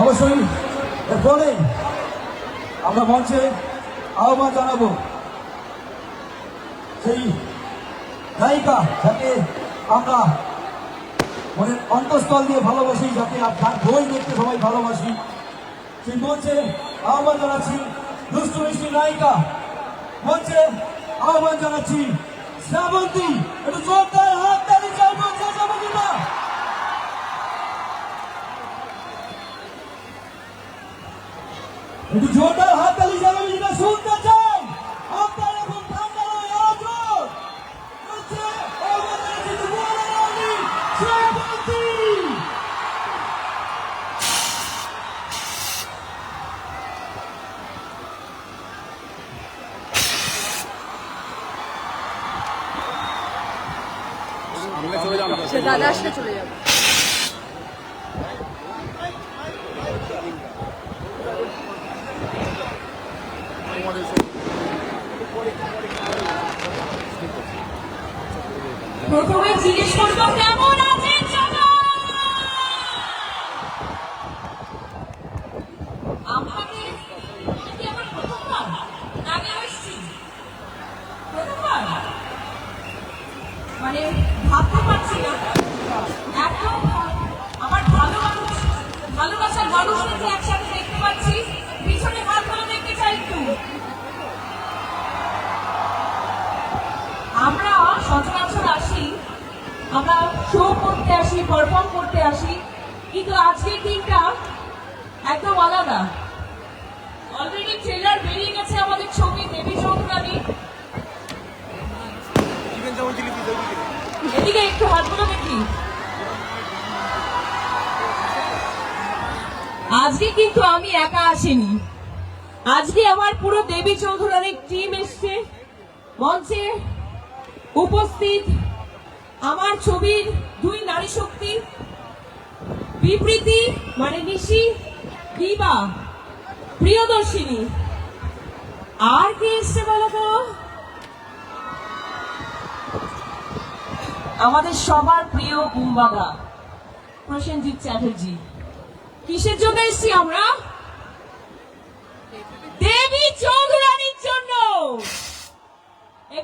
অবশ্যই। এরপরে আমরা মঞ্চে আহ্বান জানাব সেই নায়িকা যাকে আমরা মনের অন্তঃস্থল দিয়ে ভালোবাসি, যাকে তার বই দেখতে সবাই ভালোবাসি। সেই মঞ্চে আহ্বান জানাচ্ছি দুষ্টু মিষ্টি নায়িকা। মঞ্চে আহ্বান জানাচ্ছি শ্রাবন্তী, একটু জোরদার। একটু জোরদার হাত তালি শ্রাবন্তী শুনতে চাই। আপনার এখন ঠান্ডা নয় শ্রাবন্তী সে দাদা আসলে চলে যাবে। প্রথমে জিজ্ঞেস করব কেমন আমরা শো করতে আসি পারফর্ম করতে আসি কিন্তু আজকের দিনটা একদম আলাদা। অলরেডি ট্রেলার বেরিয়ে গেছে আমাদের ছবি দেবী চৌধুরানী। এদিকে একটু হাতগুলো দেখি। আজকে কিন্তু আমি একা আসিনি। আজকে আমার পুরো দেবী চৌধুরানীর টিম এসছে মঞ্চে উপস্থিত আমার ছবির দুই নারী শক্তি বিবৃতি মানে নিশি দিবা প্রিয়দর্শিনী। আর কে এসছে বলো তো? আমাদের সবার প্রিয় বুম্বাদা প্রসেনজিৎ চ্যাটার্জি। কিসের জন্য এসছি আমরা দেবী চৌধুরানীর জন্য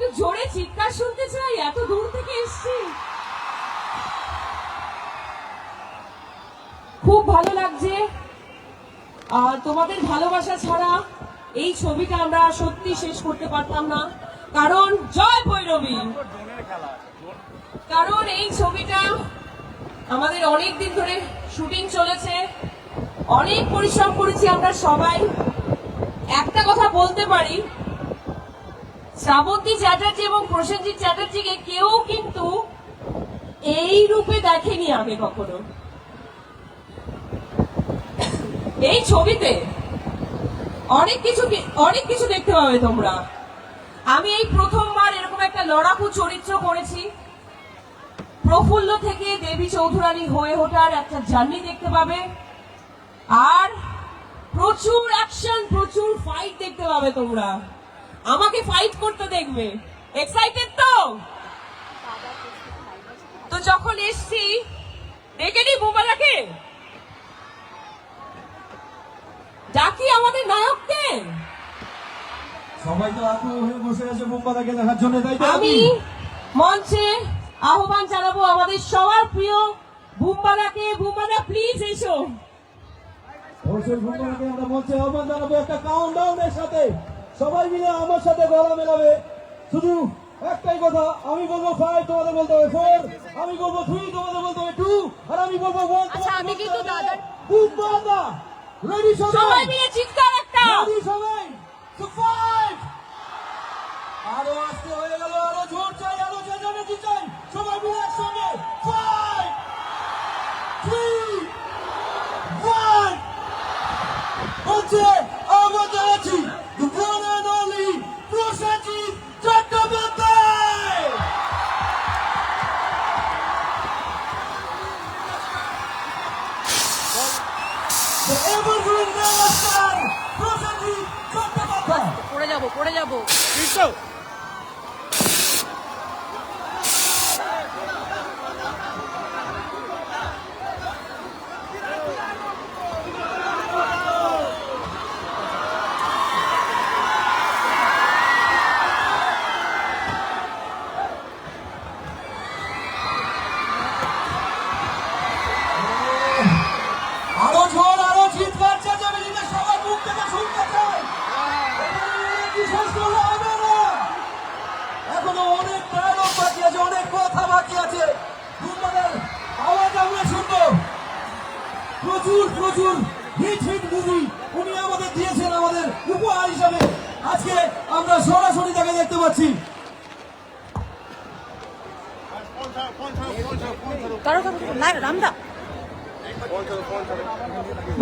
একটু জোরে চিৎকার শুনতে চাই, এত দূর থেকে এসছি। খুব ভালো লাগছে। আর তোমাদের ভালোবাসা ছাড়া এই ছবিটা আমরা সত্যি শেষ করতে পারতাম না। কারণ, জয় ভৈরবী। কারণ এই ছবিটা আমাদের অনেক দিন ধরে শুটিং চলেছে। অনেক পরিশ্রম করেছি আমরা সবাই। একটা কথা বলতে পারি শ্রাবন্তী চ্যাটার্জি এবং প্রসেনজিৎ চ্যাটার্জিকে কেউ কিন্তু এই রূপে দেখেনি আগে কখনো। এই ছবিতে অনেক কিছু অনেক কিছু দেখতে পাবে তোমরা। আমি এই প্রথমবার এরকম একটা লড়াকু চরিত্র করেছি। প্রফুল্ল থেকে দেবী চৌধুরানী হয়ে ওঠার একটা জার্নি দেখতে পাবে। আর প্রচুর অ্যাকশন, প্রচুর ফাইট দেখতে পাবে তোমরা। আমাকে ফাইট করতে দেখবে। এক্সাইটেড তো? তো যখন এসছি দেখে নি বুমালাকে ডাকি আমাদের নায়ককে। সবাই তো আগ্রহ হয়ে বসে আছে বোম্বাদাকে দেখার জন্য তাই আমি মঞ্চে আহ্বান জানাব আমাদের সবার প্রিয় বুম্বাদাকে বুম্বাদা প্লিজ এসো। অবশ্যই বোম্বাদাকে আমরা মঞ্চে আহ্বান জানাব একটা কাউন্ট ডাউনের সাথে। সবাই মিলে আমার সাথে গলা মেলাবে। শুধু একটাই কথা আমি বলব ফাইভ তোমাদের বলতে হবে ফোর আমি বলব থ্রি তোমাদের বলতে হবে টু আর আমি বলব ওয়ান আচ্ছা, আমি কিন্তু দাদার- বুম্বাদা রেডি সবাই? সবাই মিলে চিৎকার একটা। রেডি সবাই? টু ফাইভ আরও আস্তে হয়ে গেল আরও জোর। 1점! প্রচুর হিট হিট মুভি উনি আমাদের দিয়েছেন আমাদের উপহার হিসাবে। আজকে আমরা সরাসরি তাকে দেখতে পাচ্ছি।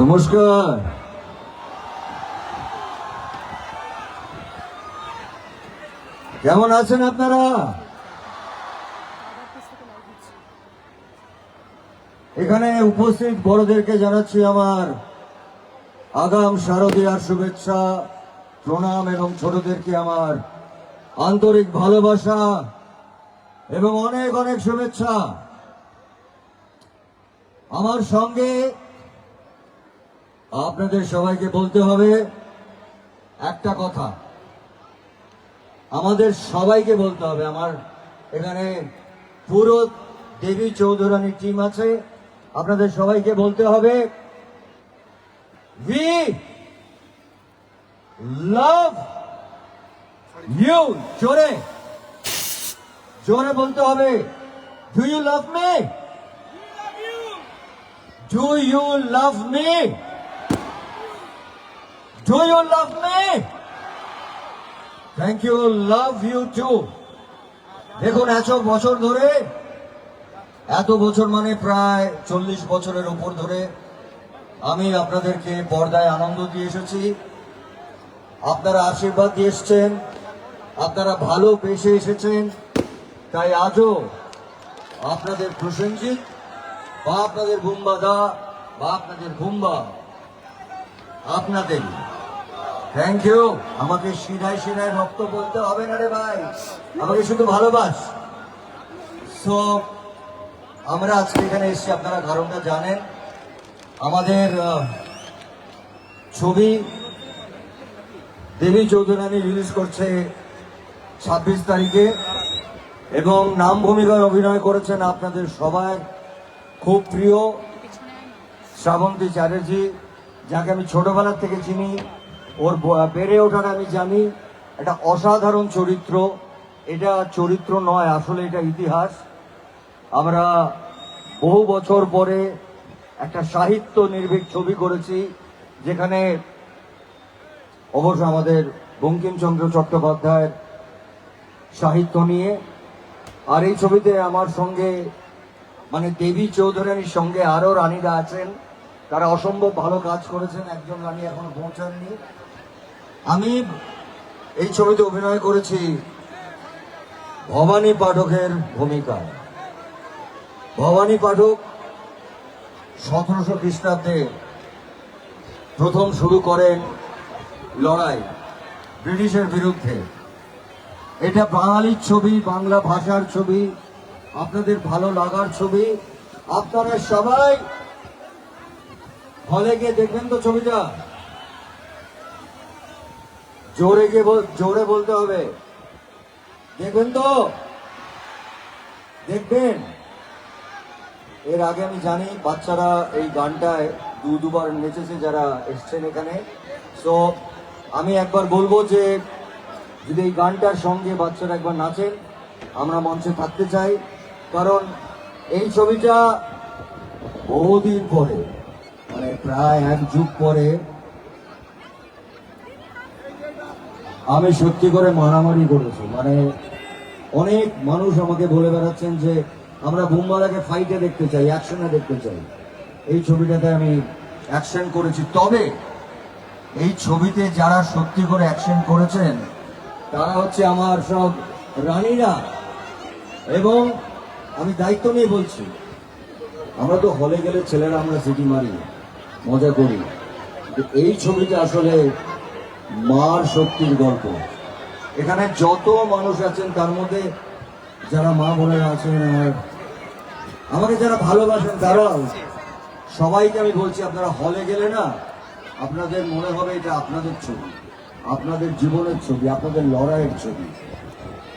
নমস্কার। কেমন আছেন আপনারা? এখানে উপস্থিত বড়দেরকে জানাচ্ছি আমার আগাম শারদীয়ার শুভেচ্ছা, প্রণাম এবং ছোটদেরকে আমার আন্তরিক ভালোবাসা এবং অনেক অনেক শুভেচ্ছা। আমার সঙ্গে আপনাদের সবাইকে বলতে হবে একটা কথা। আমাদের সবাইকে বলতে হবে। আমার এখানে পুরো দেবী চৌধুরানী টিম আছে। আপনাদের সবাইকে বলতে হবে উই লাভ ইউ জোরে। জোরে বলতে হবে do you love me do you love me do you love me thank you love you too দেখুন, এত বছর ধরে এত বছর মানে প্রায় চল্লিশ বছরের উপর ধরে আমি আপনাদেরকে পর্দায় আনন্দ দিয়ে এসেছি। আপনারা আশীর্বাদ দিয়ে এসছেন, আপনারা ভালো পেশে এসেছেন, তাই আজও আপনাদের প্রসেনজিৎ বা আপনাদের বুম্বা দা বা আপনাদের বুম্বা, আপনাদের। থ্যাংক ইউ আমাকে সিনায় সিনায় রক্ত বলতে হবে না রে ভাই। আমাকে শুধু ভালোবাস। সো আমরা আজকে এখানে এসেছি, আপনারা কারণটা জানেন। আমাদের ছবি দেবী চৌধুরানী রিলিজ করছে ছাব্বিশ তারিখে এবং নাম ভূমিকায় অভিনয় করেছেন আপনাদের সবাই। খুব প্রিয় শ্রাবন্তী চ্যাটার্জি, যাকে আমি ছোটবেলার থেকে চিনি, ওর বেড়ে ওঠার আমি জানি। একটা অসাধারণ চরিত্র। এটা চরিত্র নয়, আসলে এটা ইতিহাস। আমরা বহু বছর পরে একটা সাহিত্য নির্ভীক ছবি করেছি, যেখানে অবশ্য আমাদের বঙ্কিমচন্দ্র চট্টোপাধ্যায়ের সাহিত্য নিয়ে, আর এই ছবিতে আমার সঙ্গে মানে দেবী চৌধুরানীর সঙ্গে আরও রানীরা আছেন, তারা অসম্ভব ভালো কাজ করেছেন, একজন রানী এখনও পৌঁছাননি। আমি এই ছবিতে অভিনয় করেছি ভবানী পাঠকের ভূমিকায়। ভবানী পাঠক, সতেরোশো খ্রিস্টাব্দে প্রথম শুরু করেন লড়াই ব্রিটিশের বিরুদ্ধে। এটা বাঙালির ছবি, বাংলা ভাষার ছবি, আপনাদের ভালো লাগার ছবি। আপনারা সবাই হলে গিয়ে দেখবেন তো ছবিটা। জোরে গিয়ে জোরে বলতে হবে। দেখবেন তো? দেখবেন? এর আগে আমি জানি বাচ্চারা এই গানটায় দু দুবার নেচেছে যারা এসছেন এখানে। সো আমি একবার বলব যে, যদি এই গানটার সঙ্গে বাচ্চারা একবার নাচেন, আমরা মঞ্চে থাকতে চাই। কারণ এই ছবিটা বহুদিন পরে মানে প্রায় এক যুগ পরে, আমি সত্যি করে মারামারি করেছি। মানে অনেক মানুষ আমাকে বলে বেড়াচ্ছেন যে আমরা বুম্বালাকে ফাইটে দেখতে চাই অ্যাকশনে দেখতে চাই। এই ছবিটাতে আমি অ্যাকশন করেছি। তবে এই ছবিতে যারা সত্যি করে অ্যাকশন করেছেন, তারা হচ্ছে আমার সব রানীরা। এবং আমি দায়িত্ব নিয়ে বলছি, আমরা তো হলে গেলে ছেলেরা আমরা সিটি মারি, মজা করি। এই ছবিটা আসলে মার শক্তির গল্প। এখানে যত মানুষ আছেন, তার মধ্যে যারা মা বোনেরা আছেন, আমার আমাকে যারা ভালোবাসেন, তারাও সবাইকে আমি বলছি, আপনারা হলে গেলে না, আপনাদের মনে হবে এটা আপনাদের ছবি, আপনাদের জীবনের ছবি, আপনাদের লড়াইয়ের ছবি।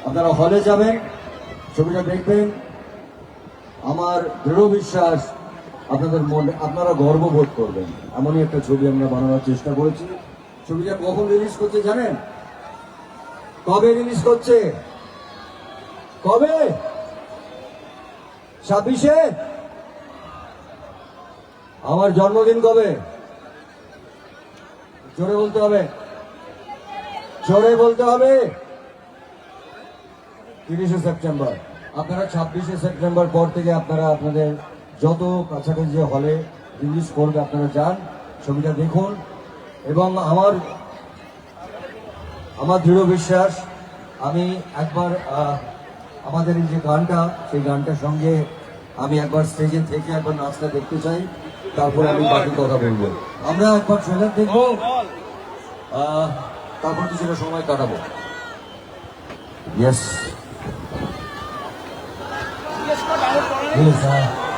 আপনারা হলে যাবেন, ছবিটা দেখবেন। আমার দৃঢ় বিশ্বাস, আপনাদের মনে আপনারা গর্ববোধ করবেন। এমনই একটা ছবি আমরা বানানোর চেষ্টা করেছি। ছবিটা কখন রিলিজ করছে জানেন? কবে রিলিজ করছে? কবে? ছাব্বিশে? আমার জন্মদিন কবে? জোরে বলতে হবে। জোরে বলতে হবে। তিরিশে সেপ্টেম্বর। আপনারা ছাব্বিশে সেপ্টেম্বর পর থেকে আপনারা আপনাদের যত কাছাকাছি যে হলে রিলিজ করবে আপনারা যান, ছবিটা দেখুন। এবং আমার আমার দৃঢ় বিশ্বাস, আমি একবার আমাদের এই যে গানটা সেই গানটার সঙ্গে আমি একবার স্টেজে থেকে একবার নাচটা দেখতে চাই তারপরে আমি বাকি কথা বলব। আমরা একবার ট্রেলার দেখব। তারপর কিছুটা সময় কাটাবো। Yes Yes, sir.